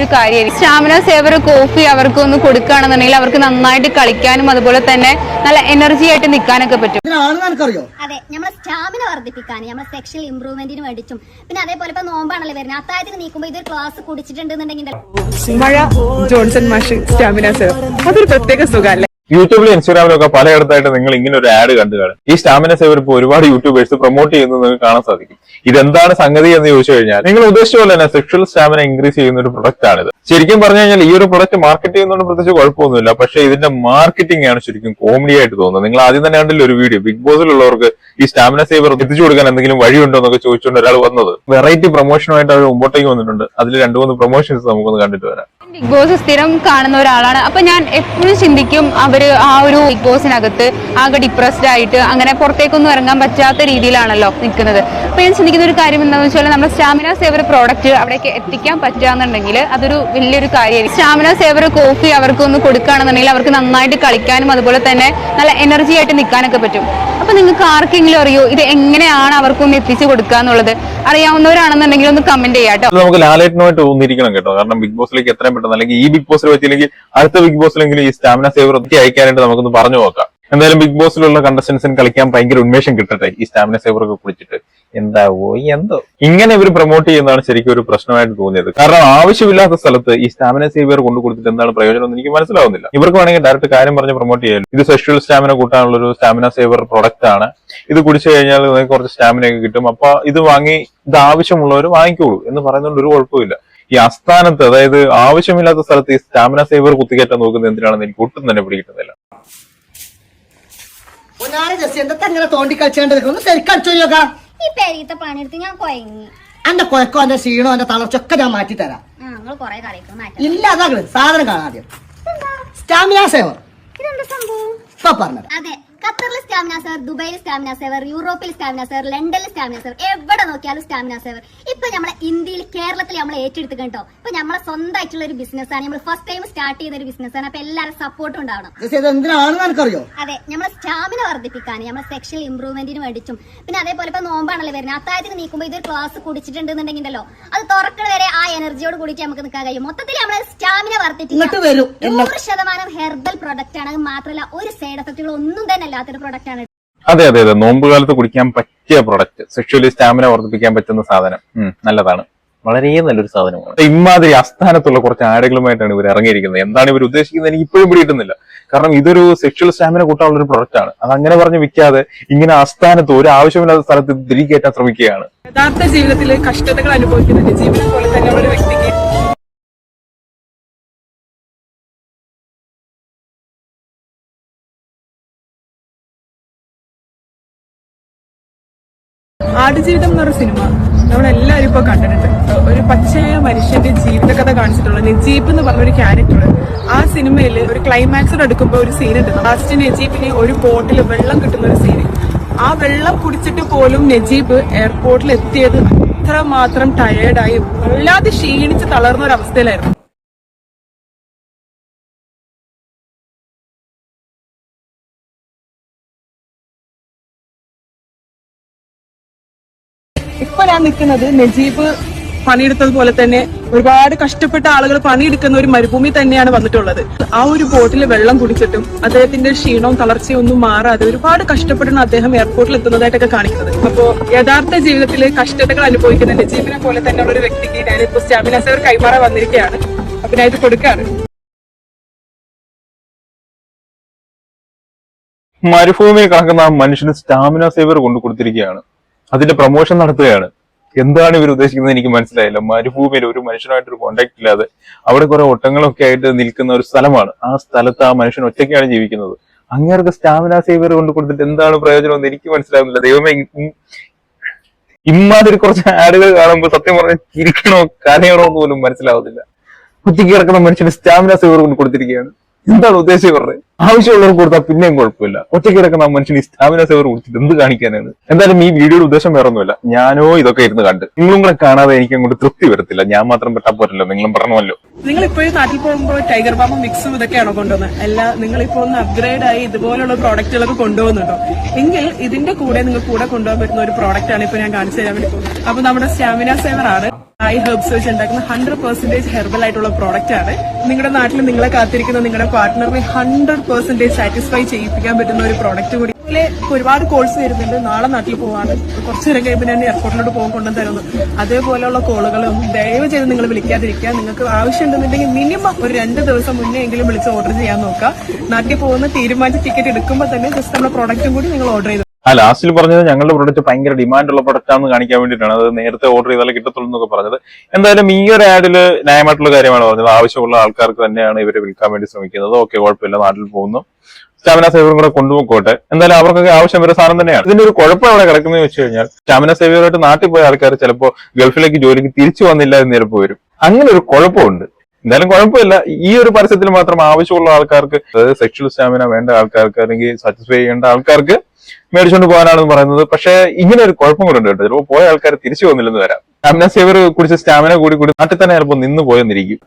ഒരു കാര്യമായിരിക്കും. Stamina saver coffee അവർക്ക് ഒന്ന് കൊടുക്കുകയാണെന്നുണ്ടെങ്കിൽ അവർക്ക് നന്നായിട്ട് കളിക്കാനും അതുപോലെ തന്നെ നല്ല എനർജി ആയിട്ട് നിൽക്കാനൊക്കെ പറ്റും. അതെ നമ്മളെ സ്റ്റാമിന വർദ്ധിപ്പിക്കാൻ നമ്മളെ സെക്ഷൽ ഇംപ്രൂവ്മെന്റിന് വേണ്ടിയിട്ടും പിന്നെ അതേപോലെ ഇപ്പൊ നോമ്പാണല്ലോ വരുന്നത്. അത്താഴത്തിന് നീക്കുമ്പോൾ ഇതൊരു ക്ലാസ് കുടിച്ചിട്ടുണ്ടെന്നുണ്ടെങ്കിൽ മഴ ജോൺസൺ മാഷ് സ്റ്റാമിന സർ അതൊരു പ്രത്യേക സുഖമല്ലേ? യൂട്യൂബിലും ഇൻസ്റ്റാഗ്രാമിലും ഒക്കെ പലയിടത്തായിട്ട് നിങ്ങൾ ഇങ്ങനെ ഒരു ആഡ് കണ്ടു കാണും. ഈ സ്റ്റാമിന സേവർ ഇപ്പോൾ ഒരുപാട് യൂട്യൂബേഴ്സ് പ്രൊമോട്ട് ചെയ്യുന്നത് നിങ്ങൾക്ക് കാണാൻ സാധിക്കും. ഇതെന്താണ് സംഗതി എന്ന് ചോദിച്ചു കഴിഞ്ഞാൽ നിങ്ങൾ ഉദ്ദേശിച്ച പോലെ തന്നെ സെക്ഷൽ സ്റ്റാമിന ഇൻക്രീസ് ചെയ്യുന്ന ഒരു പ്രൊഡക്റ്റ് ആണിത്. ശരിക്കും പറഞ്ഞു കഴിഞ്ഞാൽ ഈ ഒരു പ്രൊഡക്റ്റ് മാർക്കറ്റ് ചെയ്യുന്നതുകൊണ്ട് പ്രത്യേകിച്ച് കുഴപ്പമൊന്നുമില്ല. പക്ഷേ ഇതിന്റെ മാർക്കറ്റിംഗ് ആണ് ശരിക്കും കോമഡി ആയിട്ട് തോന്നുന്നത്. നിങ്ങൾ ആദ്യം തന്നെ കണ്ടില്ല ഒരു വീഡിയോ ബിഗ് ബോസിലുള്ളവർക്ക് ഈ സ്റ്റാമിന സേവർ എത്തിച്ചു കൊടുക്കാൻ എന്തെങ്കിലും വഴിയുണ്ടോ എന്നൊക്കെ ചോദിച്ചുകൊണ്ട് ഒരാൾ വന്നത്. വെറൈറ്റി പ്രൊമോഷനുമായിട്ട് അവർ മുമ്പോട്ടേക്ക് വന്നിട്ടുണ്ട്. അതിൽ രണ്ടു മൂന്ന് പ്രൊമോഷൻസ് നമുക്കൊന്ന് കണ്ടിട്ട് വരാം. ബിഗ് ബോസ് സ്ഥിരം കാണുന്ന ഒരാളാണ്. അപ്പൊ ഞാൻ എപ്പോഴും ചിന്തിക്കും അവർ ആ ഒരു ബിഗ് ബോസിനകത്ത് ആകെ ഡിപ്രസ്ഡ് ആയിട്ട് അങ്ങനെ പുറത്തേക്കൊന്നും ഇറങ്ങാൻ പറ്റാത്ത രീതിയിലാണല്ലോ നിൽക്കുന്നത്. അപ്പൊ ഞാൻ ചിന്തിക്കുന്ന ഒരു കാര്യം എന്താണെന്ന് വെച്ചാൽ നമ്മുടെ സ്റ്റാമിന സേവർ പ്രോഡക്റ്റ് അവിടേക്ക് എത്തിക്കാൻ പറ്റുകയെന്നുണ്ടെങ്കിൽ അതൊരു വലിയൊരു കാര്യമായിരിക്കും. സ്റ്റാമിന സേവർ കോഫി അവർക്ക് ഒന്ന് കൊടുക്കുകയാണെന്നുണ്ടെങ്കിൽ അവർക്ക് നന്നായിട്ട് കളിക്കാനും അതുപോലെ തന്നെ നല്ല എനർജി ആയിട്ട് നിൽക്കാനൊക്കെ പറ്റും. അപ്പൊ നിങ്ങൾക്ക് ആർക്കെങ്കിലും അറിയോ? ഇത് എങ്ങനെയാണ് അവർക്കൊന്ന് എത്തിച്ചു കൊടുക്കുക എന്നുള്ളത്? അറിയാവുന്നവരാണെന്നുണ്ടെങ്കിൽ ഒന്ന് കമന്റ് ചെയ്യാം കേട്ടോ. നമുക്ക് ലാലേട്ടനുമായിട്ട് തോന്നിയിരിക്കണം കേട്ടോ. കാരണം ബിഗ് ബോസിലേക്ക് എത്രയും പെട്ടെന്ന് അല്ലെങ്കിൽ ഈ ബിഗ് ബോസിൽ പറ്റിയില്ലെങ്കിൽ അടുത്ത ബിഗ് ബോസിലെങ്കിലും ഈ സ്റ്റാമിന സേവർ ഒക്കെ അയക്കാനായിട്ട് നമുക്കൊന്ന് പറഞ്ഞു നോക്കാം. എന്തായാലും ബിഗ് ബോസിലുള്ള കണ്ടസ്റ്റൻസിന് കളിക്കാൻ ഭയങ്കര ഉന്മേഷം കിട്ടട്ടെ ഈ സ്റ്റാമിന സേവർ ഒക്കെ കുളിച്ചിട്ട് എന്താവോ എന്തോ. ഇങ്ങനെ ഇവർ പ്രൊമോട്ട് ചെയ്യുന്നതാണ് ശരിക്കും ഒരു പ്രശ്നമായിട്ട് തോന്നിയത്. കാരണം ആവശ്യമില്ലാത്ത സ്ഥലത്ത് ഈ സ്റ്റാമിന സേവർ കൊണ്ടു കൊടുത്തിട്ട് എന്താണ് പ്രയോജനം എന്ന് എനിക്ക് മനസ്സിലാവുന്നില്ല. ഇവർക്ക് വേണമെങ്കിൽ ഡയറക്റ്റ് കാര്യം പറഞ്ഞ് പ്രൊമോട്ട് ചെയ്യാലും. ഇത് സെക്ഷൽ സ്റ്റാമിന കൂട്ടാനുള്ള ഒരു സ്റ്റാമിന സേവർ പ്രൊഡക്റ്റ് ആണ്. ഇത് കുടിച്ചു കഴിഞ്ഞാൽ നിങ്ങൾക്ക് കുറച്ച് സ്റ്റാമിന ഒക്കെ കിട്ടും. അപ്പൊ ഇത് വാങ്ങി ഇത് ആവശ്യമുള്ളവർ വാങ്ങിക്കോളൂ എന്ന് പറയുന്നതുകൊണ്ട് ഒരു കുഴപ്പമില്ല ഈ അസ്ഥാനത്ത് അതായത് ആവശ്യമില്ലാത്ത സ്ഥലത്ത് ഈ സ്റ്റാമിന സേവർ കുത്തിക്കയറ്റാൻ നോക്കുന്നത് എന്തിനാണെന്ന് എനിക്ക് ഒട്ടും തന്നെ പിടികിട്ടുന്നില്ല. ഈ പെരീത്തെ പണിയെടുത്ത് ഞാൻ കൊയങ്ങി. എന്റെ കുഴക്കോ എന്റെ ക്ഷീണോ എന്റെ തളർച്ചൊക്കെ ഞാൻ മാറ്റി തരാം ഇല്ല അതാ സാധനം കാണാതെ. ആദ്യം സ്റ്റാമിന സേവർ ഇതെന്താ സംഭവം? ഇപ്പൊ പറഞ്ഞത്. അതെ. ഖത്തറിൽ സ്റ്റാമിന സെവർ ദുബൈയിൽ സ്റ്റാമിന സെവർ യൂറോപ്പിൽ സ്റ്റാമിന സെവർ ലണ്ടനിൽ സ്റ്റാമിന സെവർ എവിടെ നോക്കിയാലും സ്റ്റാമിന സെവർ. ഇപ്പൊ നമ്മളെ ഇന്ത്യയിൽ കേരളത്തിൽ നമ്മൾ ഏറ്റെടുത്ത് കേട്ടോ. ഇപ്പൊ നമ്മളെ സ്വന്തമായിട്ടുള്ള ഒരു ബിസിനസ് ആണ്. നമ്മൾ ഫസ്റ്റ് ടൈം സ്റ്റാർട്ട് ചെയ്ത ഒരു ബിസിനസ് ആണ്. അപ്പൊ എല്ലാവരും സപ്പോർട്ടും ഉണ്ടാവണം. അതെ നമ്മളെ സ്റ്റാമിന വർദ്ധിപ്പിക്കാൻ നമ്മളെ സെക്ഷൽ ഇംപ്രൂവ്മെന്റിന് മേടിച്ചും പിന്നെ അതേപോലെ ഇപ്പൊ നോമ്പാണല്ലോ വരുന്നത്. അത്താഴത്തിന് നീക്കുമ്പോൾ ഇതൊരു ക്ലാസ് കുടിച്ചിട്ടുണ്ടെന്നുണ്ടെങ്കിലോ അത് തുറക്കണ വരെ ആ എനർജിയോട് കൂടിയിട്ട് നമുക്ക് നിൽക്കാൻ കഴിയും. മൊത്തത്തിൽ നമ്മളെ സ്റ്റാമിന വർദ്ധിപ്പിക്കും നൂറ് ശതമാനം ഹെർബൽ പ്രൊഡക്റ്റ് ആണ്. അത് മാത്രമല്ല ഒരു സൈഡ് എഫക്റ്റുകൾ ഒന്നും തന്നെ അല്ലാത്തൊരു പ്രൊഡക്റ്റ് ആണ്. അതെ അതെ അതെ. നോമ്പ് കാലത്ത് കുടിക്കാൻ പറ്റിയ പ്രൊഡക്റ്റ് സെക്ഷലി സ്റ്റാമിന വർദ്ധിപ്പിക്കാൻ പറ്റുന്ന സാധനം. നല്ലതാണ്. വളരെ നല്ലൊരു സാധനമാണ്. ഇമാതിരി അസ്ഥാനത്തുള്ള കുറച്ച് ആടുകളുമായിട്ടാണ് ഇവർ ഇറങ്ങിയിരിക്കുന്നത്. എന്താണ് ഇവർ ഉദ്ദേശിക്കുന്നത്? എനിക്ക് ഇപ്പോഴും പിടിയിട്ടുന്നില്ല കാരണം ഇതൊരു സെക്ഷൽ സ്റ്റാമിന കൂട്ടാനുള്ള ഒരു പ്രൊഡക്റ്റ് ആണ്. അത് അങ്ങനെ പറഞ്ഞ് വിൽക്കാതെ ഇങ്ങനെ അസ്ഥാനത്ത് ഒരു ആവശ്യമില്ലാത്ത സ്ഥലത്ത് ഇത് തിരികെ കയറ്റാൻ ശ്രമിക്കുകയാണ്. യഥാർത്ഥ ജീവിതത്തിൽ കഷ്ടതകൾ അനുഭവിക്കുന്ന ജീവിതം പോലെ തന്നെ ഒരു വ്യക്തിക്ക് ആടുജീവിതം എന്ന് പറഞ്ഞ സിനിമ നമ്മളെല്ലാവരും ഇപ്പൊ കണ്ടിട്ടുണ്ട്. ഒരു പച്ചയായ മനുഷ്യന്റെ ജീവിതകഥ കാണിച്ചിട്ടുള്ള നജീബ് എന്ന് പറഞ്ഞ ഒരു ക്യാരക്ടർ ആ സിനിമയിൽ ഒരു ക്ലൈമാക്സിൽ എടുക്കുമ്പോൾ ഒരു സീൻ ഉണ്ട്. ലാസ്റ്റ് നജീബിന് ഒരു ബോട്ടിൽ വെള്ളം കിട്ടുന്ന ഒരു സീൻ ആ വെള്ളം കുടിച്ചിട്ട് പോലും നജീബ് എയർപോർട്ടിൽ എത്തിയത് അത്രമാത്രം ടയേർഡായി വല്ലാതെ ക്ഷീണിച്ച് തളർന്ന ഒരു അവസ്ഥയിലായിരുന്നു. ഇപ്പൊ ഞാൻ നിൽക്കുന്നത്. നജീബ് പണിയെടുത്തത് പോലെ തന്നെ ഒരുപാട് കഷ്ടപ്പെട്ട ആളുകൾ പണിയെടുക്കുന്ന ഒരു മരുഭൂമി തന്നെയാണ് വന്നിട്ടുള്ളത്. ആ ഒരു ബോട്ടിൽ വെള്ളം കുടിച്ചിട്ടും അദ്ദേഹത്തിന്റെ ക്ഷീണവും തളർച്ചയും ഒന്നും മാറാതെ ഒരുപാട് കഷ്ടപ്പെട്ടാണ് അദ്ദേഹം എയർപോർട്ടിൽ എത്തുന്നതായിട്ടൊക്കെ കാണിക്കുന്നത്. അപ്പോ യഥാർത്ഥ ജീവിതത്തിൽ കഷ്ടതകൾ അനുഭവിക്കുന്ന നജീബിനെ പോലെ തന്നെയുള്ള ഒരു വ്യക്തിക്ക് ഞാനിപ്പോ സ്റ്റാമിന സേവർ കൈമാറാൻ വന്നിരിക്കുകയാണ്. അപ്പൊ ഞാൻ ഇത് കൊടുക്കാറ് മരുഭൂമിയിൽ കണക്കുന്ന മനുഷ്യന് സ്റ്റാമിന സേവർ കൊണ്ടു കൊടുത്തിരിക്കുകയാണ്. അതിന്റെ പ്രൊമോഷൻ നടത്തുകയാണ്. എന്താണ് ഇവർ ഉദ്ദേശിക്കുന്നത് എനിക്ക് മനസ്സിലായില്ല. മരുഭൂമിയിൽ ഒരു മനുഷ്യനായിട്ട് ഒരു കോണ്ടാക്ട് ഇല്ലാതെ അവിടെ കുറെ ഒട്ടങ്ങളൊക്കെ ആയിട്ട് നിൽക്കുന്ന ഒരു സ്ഥലമാണ്. ആ സ്ഥലത്ത് ആ മനുഷ്യൻ ഒറ്റയ്ക്കാണ് ജീവിക്കുന്നത്. അങ്ങേർക്ക് സ്റ്റാമിന സേവർ കൊണ്ട് കൊടുത്തിട്ട് എന്താണ് പ്രയോജനം എന്ന് എനിക്ക് മനസ്സിലാവുന്നില്ല. ദൈവമേ ഇമ്മാതിരി കുറച്ച് ആടുകൾ കാണുമ്പോൾ സത്യം പറഞ്ഞാൽ ചിരിക്കണോ കരയണോ എന്ന് പോലും മനസ്സിലാവുന്നില്ല. ഒറ്റയ്ക്ക് കിടക്കുന്ന മനുഷ്യന് സ്റ്റാമിന സേവർ കൊണ്ട് കൊടുത്തിരിക്കുകയാണ്. എന്താണ് ഉദ്ദേശിച്ചത് പറഞ്ഞത് ആവശ്യമുള്ളവർക്ക് കൊടുത്താൽ പിന്നെയും കുഴപ്പമില്ല. ഒറ്റയ്ക്ക് കിടക്കുന്ന മനുഷ്യൻ ഈ സ്റ്റാമിന സേവർ കൊടുത്തിട്ട് എന്ത് കാണിക്കാനാണ്? എന്തായാലും ഈ വീഡിയോയുടെ ഉദ്ദേശം വേറെ ഒന്നുമില്ല. ഞാനോ ഇതൊക്കെ ഇരുന്ന് കണ്ട്. നിങ്ങളും കൂടെ കാണാതെ എനിക്ക് അങ്ങോട്ട് തൃപ്തി വരത്തില്ല. ഞാൻ മാത്രം പെട്ടാ പോരല്ലോ. നിങ്ങളും പറഞ്ഞല്ലോ നിങ്ങൾ ഇപ്പോഴും നാട്ടിൽ പോകുമ്പോൾ ടൈഗർ ബാമ മിക്സും ഇതൊക്കെയാണോ കൊണ്ടുവന്നത് അല്ല നിങ്ങൾ ഇപ്പോൾ ഒന്ന് അപ്ഗ്രേഡ് ആയി ഇതുപോലുള്ള പ്രോഡക്റ്റുകളൊക്കെ കൊണ്ടുപോകുന്നുണ്ടോ എങ്കിൽ ഇതിന്റെ കൂടെ നിങ്ങൾ കൂടെ കൊണ്ടുപോകാൻ പറ്റുന്ന ഒരു പ്രോഡക്റ്റ് ആണ് ഇപ്പൊ ഞാൻ കാണിച്ചു തരാൻ വേണ്ടി പോകുന്നത്. അപ്പൊ നമ്മുടെ സ്റ്റാമിന സേവർ ആണ്. ഐ ഹെർബ്സ് വെച്ച് ഉണ്ടാക്കുന്ന ഹൺഡ്രഡ് പെർസെന്റേജ് ഹെർബൽ ആയിട്ടുള്ള പ്രോഡക്റ്റ് ആണ്. നിങ്ങളുടെ നാട്ടിൽ നിങ്ങളെ കാത്തിരിക്കുന്ന നിങ്ങളുടെ പാർട്ട്ണറിനെ ഹൺഡ്രഡ് പെർസെന്റേജ് സാറ്റിസ്ഫൈ ചെയ്യിപ്പിക്കാൻ പറ്റുന്ന ഒരു പ്രോഡക്റ്റ് കൂടി. അതുപോലെ ഒരുപാട് കോൾസ് വരുന്നുണ്ട്. നാളെ നാട്ടിൽ പോവാണ്. കുറച്ചു നേരം കഴിയുമ്പോൾ ഞാൻ എയർപോർട്ടിലോട്ട് പോകാൻ കൊണ്ടു തരുന്നു അതേപോലെയുള്ള കോളുകളും ദയവ് ചെയ്ത് നിങ്ങൾ വിളിക്കാതിരിക്കുക. നിങ്ങൾക്ക് ആവശ്യമുണ്ടെന്നുണ്ടെങ്കിൽ മിനിമം ഒരു രണ്ട് ദിവസം മുന്നേ എങ്കിലും വിളിച്ച് ഓർഡർ ചെയ്യാൻ നോക്കുക. നാട്ടിൽ പോകുന്ന തീരുമാനിച്ച് ടിക്കറ്റ് എടുക്കുമ്പോൾ തന്നെ ജസ്റ്റ് നമ്മുടെ പ്രോഡക്റ്റും കൂടി നിങ്ങൾ ഓർഡർ ചെയ്തു ആ ലാസ്റ്റിൽ പറഞ്ഞത് ഞങ്ങളുടെ പ്രൊഡക്റ്റ് ഭയങ്കര ഡിമാൻഡ് ഉള്ള പ്രൊഡക്റ്റ് ആണെന്ന് കാണിക്കാൻ വേണ്ടിയിട്ടാണ്. അത് നേരത്തെ ഓർഡർ ചെയ്താലേ കിട്ടത്തുള്ളൂ എന്നൊക്കെ പറഞ്ഞത്. എന്തായാലും ഈ ഒരു ആഡിൽ ന്യായമായിട്ടുള്ള കാര്യമാണ് പറഞ്ഞത്. ആവശ്യമുള്ള ആൾക്കാർക്ക് തന്നെയാണ് ഇവരെ വിൽക്കാൻ വേണ്ടി ശ്രമിക്കുന്നത്. ഓക്കെ കുഴപ്പമില്ല. നാട്ടിൽ പോകുന്നു. സ്റ്റാമിന സേവറും കൂടെ കൊണ്ടുപോയിക്കോട്ടെ എന്തായാലും അവർക്കൊക്കെ ആവശ്യം വരുന്ന സാധനം തന്നെയാണ്. ഇതിന്റെ ഒരു കുഴപ്പം അവിടെ കിടക്കുന്നത് വെച്ച് കഴിഞ്ഞാൽ സ്റ്റാമിന സേവറായിട്ട് നാട്ടിൽ പോയ ആൾക്കാർ ചിലപ്പോൾ ഗൾഫിലേക്ക് ജോലിക്ക് തിരിച്ചു വന്നില്ല എന്ന് ചിലപ്പോൾ വരും. അങ്ങനെ ഒരു കുഴപ്പമുണ്ട്. എന്തായാലും കുഴപ്പമില്ല. ഈ ഒരു പരസ്യത്തിൽ മാത്രം ആവശ്യമുള്ള ആൾക്കാർക്ക് അതായത് സെക്ഷൽ സ്റ്റാമിന വേണ്ട ആൾക്കാർക്ക് അല്ലെങ്കിൽ സാറ്റിസ്ഫൈ ചെയ്യേണ്ട ആൾക്കാർക്ക് മേടിച്ചുകൊണ്ട് പോകാനാണെന്ന് പറയുന്നത്. പക്ഷേ ഇങ്ങനെ ഒരു കുഴപ്പം കൂടെ ഉണ്ട് കേട്ടോ. ചിലപ്പോൾ പോയ ആൾക്കാർ തിരിച്ചു വന്നില്ലെന്ന് വരാം. അമ്നാസേവർ സേവർ കുടിച്ച് സ്റ്റാമിന കൂടി കൂടി നാട്ടിൽ തന്നെ ചിലപ്പോൾ നിന്ന് പോയെന്നിരിക്കും.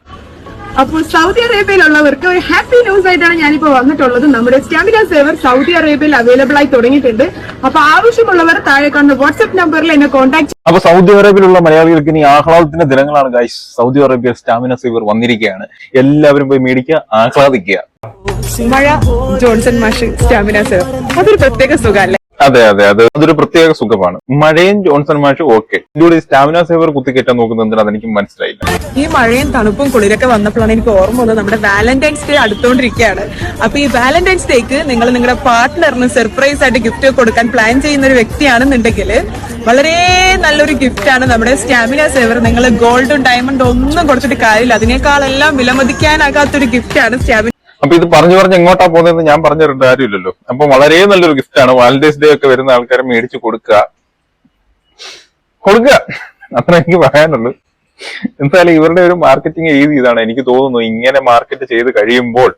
അപ്പോൾ സൗദി അറേബ്യയിലുള്ളവർക്ക് ഒരു ഹാപ്പി ന്യൂസ് ആയിട്ടാണ് ഞാനിപ്പോ വന്നിട്ടുള്ളത്. നമ്മുടെ സ്റ്റാമിന സേവർ സൗദി അറേബ്യയിൽ അവൈലബിൾ ആയി തുടങ്ങിയിട്ടുണ്ട്. അപ്പൊ ആവശ്യമുള്ളവർ താഴെ കാണുന്ന വാട്സ്ആപ്പ് നമ്പറിൽ എന്നെ കോൺടാക്ട് അപ്പൊ സൗദി അറേബ്യയിലുള്ള മലയാളികൾക്ക് ഇനി ആഹ്ലാദത്തിന്റെ ദിനങ്ങളാണ് guys Saudi Arabia stamina saver വന്നിരിക്കുകയാണ്. എല്ലാവരും പോയി മേടിക്കുക ആഹ്ലാദിക്കുക. മഴ ജോൺസൺ മാഷ് സ്റ്റാമിന സേവർ. അതൊരു പ്രത്യേക സുഖമല്ലേ അതെ അതെ. അതെ അതൊരു പ്രത്യേക സുഖമാണ്. മഴയും ജോൺസൺ മാഷും ഓക്കെ. ഇതിലൂടെ സ്റ്റാമിന സേവർ കുത്തിക്കയറ്റാൻ നോക്കുന്നത് എന്തിനാ അതെനിക്ക് മനസ്സിലായില്ല. ഈ മഴയും തണുപ്പും കുളിരൊക്കെ വന്നപ്പോഴാണ് എനിക്ക് ഓർമ്മ വന്നത് നമ്മുടെ വാലന്റൈൻസ് ഡേ അടുത്തോണ്ടിരിക്കുകയാണ്. അപ്പൊ ഈ വാലന്റൈൻസ് ഡേക്ക് നിങ്ങൾ നിങ്ങളുടെ പാർട്ട്ണറിന് സർപ്രൈസ് ആയിട്ട് ഗിഫ്റ്റ് കൊടുക്കാൻ പ്ലാൻ ചെയ്യുന്ന ഒരു വ്യക്തിയാണെന്നുണ്ടെങ്കിൽ വളരെ നല്ലൊരു ഗിഫ്റ്റ് ആണ് നമ്മുടെ സ്റ്റാമിന സേവർ. നിങ്ങൾ ഗോൾഡും ഡയമണ്ടും ഒന്നും കൊടുത്തിട്ട് കാര്യമില്ല. അതിനേക്കാളെല്ലാം വിലമതിക്കാനാകാത്തൊരു ഗിഫ്റ്റ് ആണ് സ്റ്റാമിന അപ്പൊ ഇത് പറഞ്ഞു പറഞ്ഞ് എങ്ങോട്ടാ പോകുന്നതെന്ന് ഞാൻ പറഞ്ഞു തരേണ്ട കാര്യമില്ലല്ലോ. അപ്പൊ വളരെ നല്ലൊരു ഗിഫ്റ്റ് ആണ് വാലന്റൈൻസ് ഡേ ഒക്കെ വരുന്ന ആൾക്കാരെ മേടിച്ച് കൊടുക്കുക. കൊടുക്കുക. അത്ര എനിക്ക് പറയാനുള്ളൂ. എന്തായാലും ഇവരുടെ ഒരു മാർക്കറ്റിംഗ് രീതി ഇതാണ്. എനിക്ക് തോന്നുന്നു ഇങ്ങനെ മാർക്കറ്റ് ചെയ്ത് കഴിയുമ്പോൾ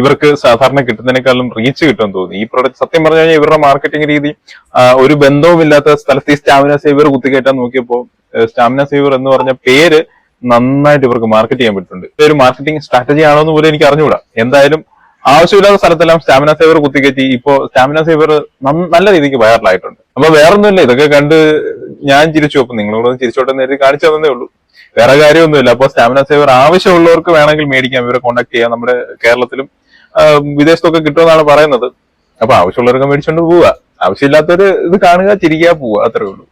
ഇവർക്ക് സാധാരണ കിട്ടുന്നതിനേക്കാളും റീച്ച് കിട്ടുമെന്ന് തോന്നി. ഈ പ്രൊഡക്റ്റ് സത്യം പറഞ്ഞു കഴിഞ്ഞാൽ ഇവരുടെ മാർക്കറ്റിംഗ് രീതി ഒരു ബന്ധവുമില്ലാത്ത സ്ഥലത്ത് ഈ സ്റ്റാമിന സേവർ കുത്തിക്കയറ്റാൻ നോക്കിയപ്പോൾ സ്റ്റാമിന സേവർ എന്ന് പറഞ്ഞ പേര് നന്നായിട്ട് ഇവർക്ക് മാർക്കറ്റ് ചെയ്യാൻ പറ്റുന്നുണ്ട് ഒരു മാർക്കറ്റിംഗ് സ്ട്രാറ്റജി ആണോ എന്ന് പോലും എനിക്ക് അറിഞ്ഞുകൂടാ. എന്തായാലും ആവശ്യമില്ലാത്ത സ്ഥലത്തെല്ലാം സ്റ്റാമിന സേവർ കുത്തിക്കറ്റി ഇപ്പോ സ്റ്റാമിന സേവർ നല്ല രീതിക്ക് വൈറലായിട്ടുണ്ട് അപ്പൊ വേറൊന്നുമില്ല. ഇതൊക്കെ കണ്ട് ഞാൻ ചിരിച്ചു. അപ്പൊ നിങ്ങളോട് ചിരിച്ചോട്ടെ നേരിട്ട് കാണിച്ചു തന്നേ ഉള്ളൂ. വേറെ കാര്യമൊന്നുമില്ല. അപ്പൊ സ്റ്റാമിന സേവർ ആവശ്യമുള്ളവർക്ക് വേണമെങ്കിൽ മേടിക്കാം. ഇവരെ കോൺടാക്ട് ചെയ്യാം. നമ്മുടെ കേരളത്തിലും വിദേശത്തൊക്കെ കിട്ടുമെന്നാണ് പറയുന്നത്. അപ്പൊ ആവശ്യമുള്ളവർക്ക് മേടിച്ചോണ്ട് പോവുക. ആവശ്യമില്ലാത്തൊരു ഇത് കാണുക ചിരിക്കുക പോവുക. അത്രേ ഉള്ളൂ.